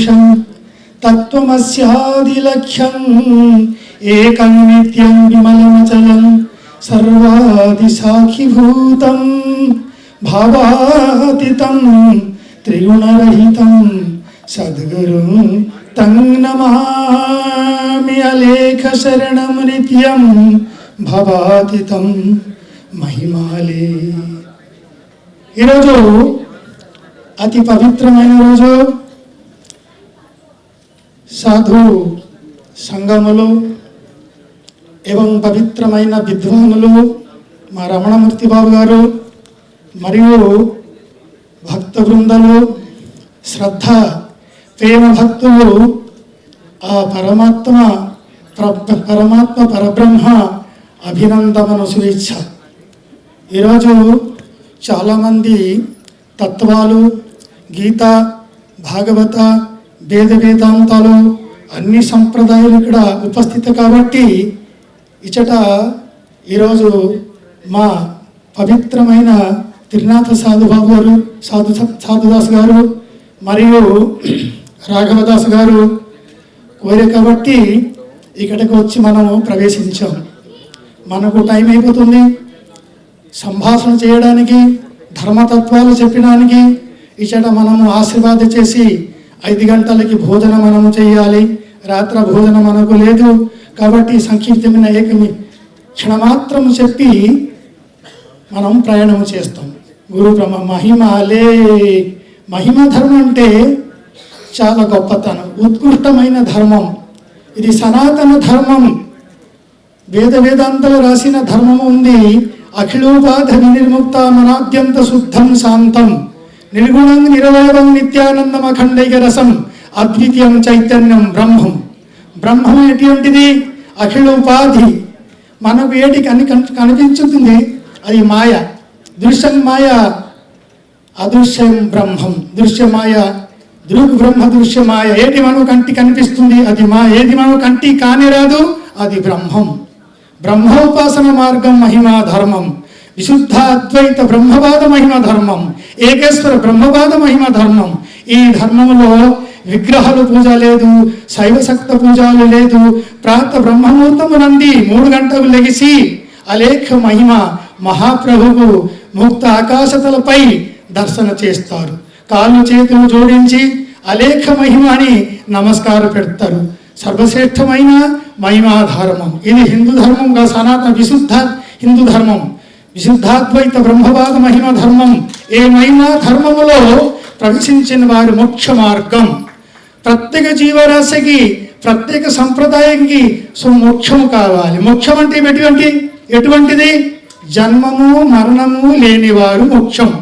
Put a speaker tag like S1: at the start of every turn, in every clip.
S1: దృశం తత్వమస్యాదిలక్ష్యం ఏకం నిత్యం విమలమచలం సర్వాది సాక్షిభూతం భావాతీతం త్రిగుణరహితం సద్గురు తం నమామి అలేఖ శరణం నిత్యం భవాతీతం మహిమాలే ఈరోజు అతి పవిత్రమైన రోజు. సాధు సంగములు ఏవం పవిత్రమైన విద్వానులు మా రమణమూర్తి బాబు గారు మరియు భక్త బృందలు శ్రద్ధ ప్రేమ భక్తులు ఆ పరమాత్మ ప్ర- పరమాత్మ పరబ్రహ్మ అభినందనను స్వేచ్ఛ. ఈరోజు చాలామంది తత్వాలు గీత భాగవత వేద వేదాంతాలు అన్ని సంప్రదాయాలు ఇక్కడ ఉపస్థిత కాబట్టి ఇచట ఈరోజు మా పవిత్రమైన త్రినాథ సాధుబాబు గారు సాధు సాధుదాస్ గారు మరియు రాఘవదాస్ గారు కోరే కాబట్టి ఇక్కడికి వచ్చి మనం ప్రవేశించాం. మనకు టైం అయిపోతుంది. సంభాషణ చేయడానికి ధర్మతత్వాలు చెప్పడానికి ఇచ్చట మనము ఆశీర్వాద చేసి ఐదు గంటలకి భోజనం మనము చేయాలి. రాత్ర భోజనం మనకు లేదు. కాబట్టి సంక్షిప్తమైన ఏకమి క్షణమాత్రం చెప్పి మనం ప్రయాణం చేస్తాం. గురు బ్రహ్మ మహిమాలే మహిమ ధర్మం అంటే చాలా గొప్పతనం. ఉత్కృష్టమైన ధర్మం. ఇది సనాతన ధర్మం. వేద వేదాంతలు రాసిన ధర్మం ఉంది. అఖిలోపాధ వినిర్ముక్త మనాద్యంత శుద్ధం శాంతం. నిర్గుణం నిరవయవం నిత్యానందం అఖండైక రసం అద్వితీయం చైతన్యం బ్రహ్మం బ్రహ్మం ఎటువంటిది? అఖిలోపాధి. మనకు ఏటి కని కన్- కనిపించుతుంది? అది మాయ. దృశ్యం మాయ అదృశ్యం బ్రహ్మం. దృశ్యమాయ దృగ్ బ్రహ్మ దృశ్యమాయ ఏది మనం కంటి కనిపిస్తుంది? అది మా ఏది మనం కంటి కాని రాదు? అది బ్రహ్మం. బ్రహ్మోపాసన మార్గం మహిమా ధర్మం. విశుద్ధ అద్వైత బ్రహ్మవాద మహిమ ధర్మం ఏకేశ్వర బ్రహ్మవాద మహిమ ధర్మం. ఈ ధర్మంలో విగ్రహాలు పూజ లేదు శైవశక్త పూజలు లేదు. ప్రాత బ్రహ్మముహూర్తము నంది మూడు గంటలు లెగిసి అలేఖ మహిమ మహాప్రభువు ముక్త ఆకాశతలపై దర్శన చేస్తారు. కాళ్ళు చేతులు జోడించి అలేఖ మహిమ అని నమస్కారం పెడతారు. సర్వశ్రేష్టమైన మహిమాధారమం. ఇది హిందూ ధర్మంగా సనాతన విశుద్ధ హిందూ ధర్మం. విశుద్ధాద్వైత బ్రహ్మవాద మహిమ ధర్మం ఏ ధర్మములో ప్రవేశించిన వారి మోక్ష మార్గం. ప్రత్యేక జీవరాశికి ప్రత్యేక సంప్రదాయానికి సుమోక్షము కావాలి. మోక్షం అంటే ఎటువంటి? ఎటువంటిది? జన్మము మరణము లేనివారు మోక్షం.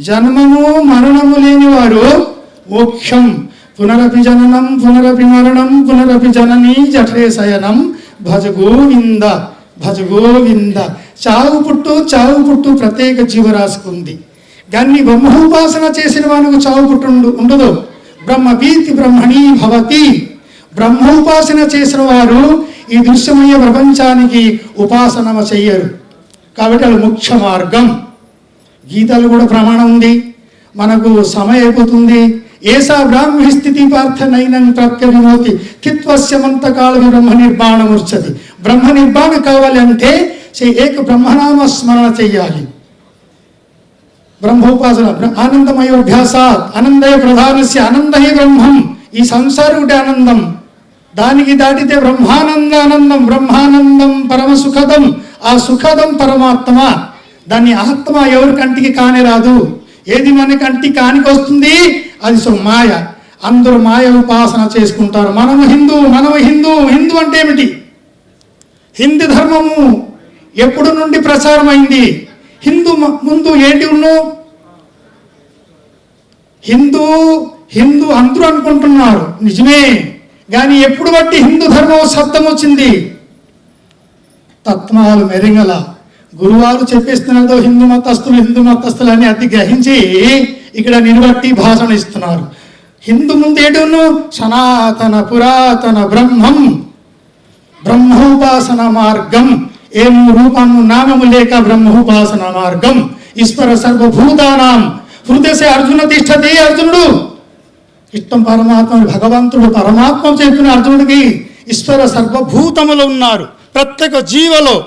S1: జన్మము మరణము లేనివారు మోక్షం. పునరపి జననం పునరపి మరణం పునరపి జననీ జఠరే శయనం. భజ గోవింద భజ గోవింద. చావు పుట్టు చావు పుట్టు ప్రత్యేక జీవరాశికి ఉంది దాన్ని బ్రహ్మోపాసన చేసిన వానికి చావు పుట్టు ఉండదు. బ్రహ్మ భీతి భవతి. బ్రహ్మోపాసన చేసిన వారు ఈ దృశ్యమయ్యే ప్రపంచానికి ఉపాసన చెయ్యరు. కాబట్టి అది ముఖ్య మార్గం. గీతలు కూడా ప్రమాణం ఉంది. మనకు సమయం అయిపోతుంది. ఏసా బ్రాహ్మీ స్థితి పార్థనైనం ప్రాప్య విమోతి కిత్వస్యమంత బ్రహ్మ నిర్మాణం వచ్చది బ్రహ్మ నిర్మాణం కావాలి అంటే ఏక బ్రహ్మనామ స్మరణ చెయ్యాలి. బ్రహ్మోపాసన బ్ర- ఆనందమయోభ్యాసాత్ ఆనందయ ప్రధానస్య ఆనందహి బ్రహ్మం ఈ సంసారం ఒకటి ఆనందం. దానికి దాటితే బ్రహ్మానంద ఆనందం బ్రహ్మానందం పరమ సుఖదం ఆ సుఖదం పరమాత్మ. దాన్ని ఆత్మ ఎవరి కంటికి కాని రాదు. ఏది మన కంటి కానికి వస్తుంది? అది సో మాయ. అందరూ మాయ ఉపాసన చేసుకుంటారు. మనము హిందూ మనము హిందూ. హిందూ అంటే ఏమిటి? హిందీ ధర్మము. ఎప్పుడు నుండి ప్రచారమైంది హిందూ ముందు ఏంటి ఉన్ను? హిందూ హిందూ అందరూ అనుకుంటున్నారు. నిజమే. కానీ ఎప్పుడు బట్టి హిందూ ధర్మం సత్తం వచ్చింది? తత్వాలు మెరింగల. గురువారు చెప్పేస్తున్నదో హిందూ మతస్థులు హిందూ మతస్థులు అని అది గ్రహించి ఇక్కడ నిలబట్టి భాషణ ఇస్తున్నారు. హిందూ ముందేడును సనాతన పురాతన బ్రహ్మం. బ్రహ్మోపాసన మార్గం. ఏం రూపము నామము లేక బ్రహ్మోపాసన మార్గం? ఈశ్వర సర్వభూతానాం. హృదయసే అర్జున తిష్టతే అర్జునుడు. ఇష్టం పరమాత్మ భగవంతుడు పరమాత్మ చెప్పిన అర్జునుడికి ఈశ్వర సర్వభూతములు ఉన్నారు. ప్రత్యేక జీవలో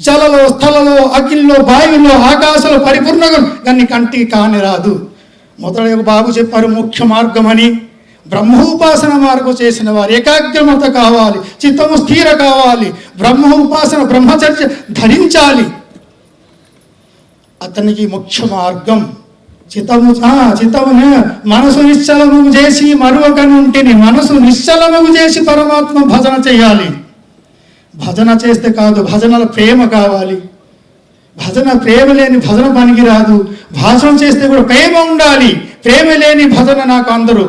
S1: జలలో స్థలలో అగ్నిలో బావిలో ఆకాశంలో పరిపూర్ణంగా దాన్ని కంటికి కాని రాదు. మొదట బాబు చెప్పారు ముఖ్య మార్గం అని బ్రహ్మోపాసన మార్గం చేసిన వారు ఏకాగ్రమత కావాలి చిత్తము స్థిర కావాలి బ్రహ్మ ఉపాసన బ్రహ్మచర్య ధరించాలి. అతనికి ముఖ్య మార్గం చిత్తము ఆ, మనసు నిశ్చలము చేసి మరొకనుంటిని మనసు నిశ్చలము చేసి పరమాత్మ భజన చేయాలి. భజన చేస్తే కాదు భజనల ప్రేమ కావాలి. భజన ప్రేమ లేని భజన పనికి రాదు భాషణ చేస్తే కూడా ప్రేమ ఉండాలి. ప్రేమ లేని భజన నాకు అందరూ.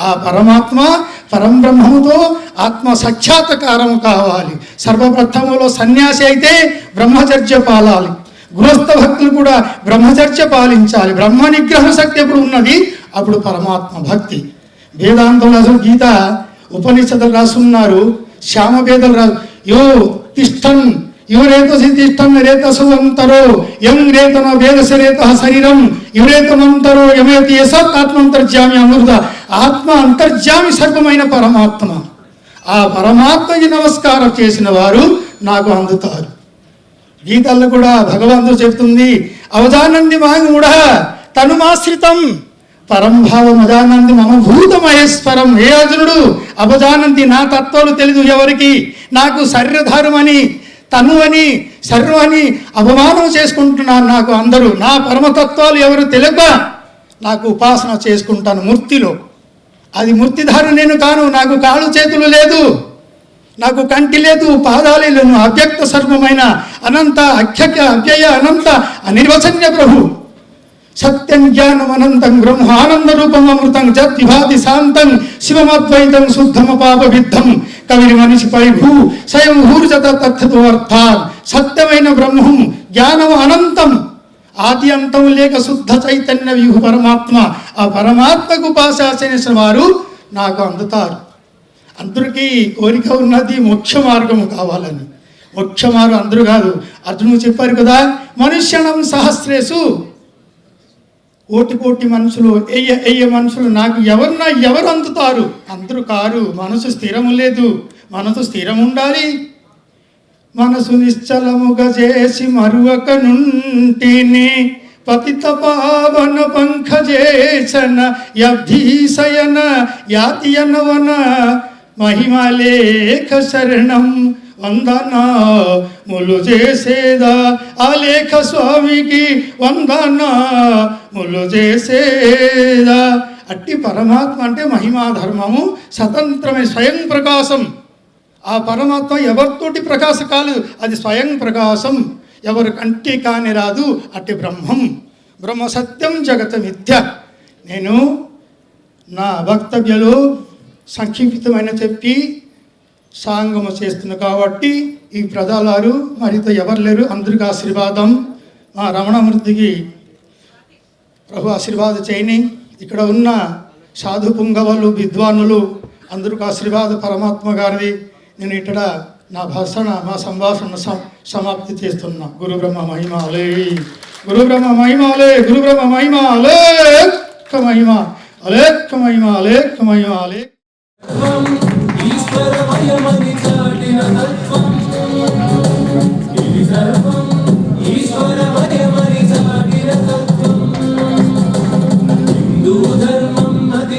S1: ఆ పరమాత్మ పరంబ్రహ్మముతో ఆత్మ సాక్షాత్కారం కావాలి. సర్వప్రథమంలో సన్యాసి అయితే బ్రహ్మచర్య పాలాలి. గృహస్థ భక్తులు కూడా బ్రహ్మచర్య పాలించాలి. బ్రహ్మ నిగ్రహ శక్తి ఎప్పుడు ఉన్నది? అప్పుడు పరమాత్మ భక్తి. వేదాంతంలో అసలు గీత ఉపనిషత్తులు రాసున్నారు శ్యామ వేదలు రాసు యో తిష్టన్ యో రేతసి తిష్టన్ రేతసు అంతరో యం రేతన వేదస రేత శరీరం యురేతమంతరో యమేతి యసత్ ఆత్మంతర్జామి అమృత ఆత్మ అంతర్జామి సర్వమైన పరమాత్మ. ఆ పరమాత్మకి నమస్కారం చేసిన వారు నాకు అందుతారు. గీతల్లో కూడా భగవంతుడు చెప్తుంది అవధానంది మాంగుడ తనుమాశ్రితం పరంభావం అజానంది మమ భూత మహేశ్వరం ఏ అర్జునుడు అవజానంది నా తత్వాలు తెలియదు ఎవరికి? నాకు శరీరధారమని తను అని శరీరం అని అవమానం చేసుకుంటున్నారు నాకు అందరూ. నా పరమతత్వాలు ఎవరు తెలియక నాకు ఉపాసన చేసుకుంటాను మూర్తిలో. అది మూర్తిధారు నేను కాను. నాకు కాళ్ళు చేతులు లేదు. నాకు కంటి లేదు పాదాలే లేను అవ్యక్త సర్వమైన అనంత అఖ్యక అవ్యయ అనంత అనిర్వచన్య ప్రభు. సత్యం జ్ఞానం అనంతం బ్రహ్మ ఆనంద రూపం అమృతం జత్ శాంతం శివమద్వైతం శుద్ధమ పాప విద్ధం కవిరి మనిషిపై భూ స్వయం ఊర్జత తథ్యతో అర్థాన్ సత్యమైన బ్రహ్మం జ్ఞానం అనంతం. ఆది అంతం లేక శుద్ధ చైతన్య వ్యూహ పరమాత్మ. ఆ పరమాత్మకు ఉపాసన వారు నాకు అందుతారు. అందరికీ కోరిక ఉన్నది మోక్ష మార్గము కావాలని. మోక్ష మార్గం అందరూ కాదు. అర్జునుడు చెప్పారు కదా మనుష్యణం సహస్రేసు కోటి కోటి మనుషులు ఎయ్య ఎయ్య మనుషులు నాకు ఎవరన్నా ఎవరు అందుతారు? అందరూ కారు మనసు స్థిరము లేదు. మనసు స్థిరం ఉండాలి మనసు నిశ్చలముగా చేసి మరువక నుంటిని పతిత పావన పంకజేసన యబ్ధీసయన యాతియనవన మహిమలేఖ శరణం వందనా ములు చేసేదా ఆ లేఖ స్వామికి వందనా. ములు చేసేదా? అట్టి పరమాత్మ అంటే మహిమా ధర్మము స్వతంత్రమే స్వయం ప్రకాశం. ఆ పరమాత్మ ఎవరితోటి ప్రకాశ కాలేదు అది స్వయం ప్రకాశం. ఎవరు కంటి కాని రాదు అట్టి బ్రహ్మం. బ్రహ్మ సత్యం జగత మిథ్య. నేను నా వక్తవ్యలో సంక్షిప్తమైన చెప్పి సాంగము చేస్తున్నా కాబట్టి ఈ ప్రజలారు మరితో ఎవరు లేరు? అందరికీ ఆశీర్వాదం. మా రమణమూర్తికి ప్రభు ఆశీర్వాద చేయని. ఇక్కడ ఉన్న సాధు పుంగవలు విద్వానులు అందరికి ఆశీర్వాద పరమాత్మ గారిది నేను ఇక్కడ నా భాషణ మా సంభాషణ సమాప్తి చేస్తున్నా. గురు బ్రహ్మ మహిమాలే. గురు బ్రహ్మ మహిమాలే గురు బ్రహ్మ మహిమ అలేక్క మహిమ అలేక్క మహిమ అలేక్క మహిమ అలే
S2: ఈశ్వరమయమని చాటిన తత్వం. ఇది సర్వం. హిందూ ధర్మం అతి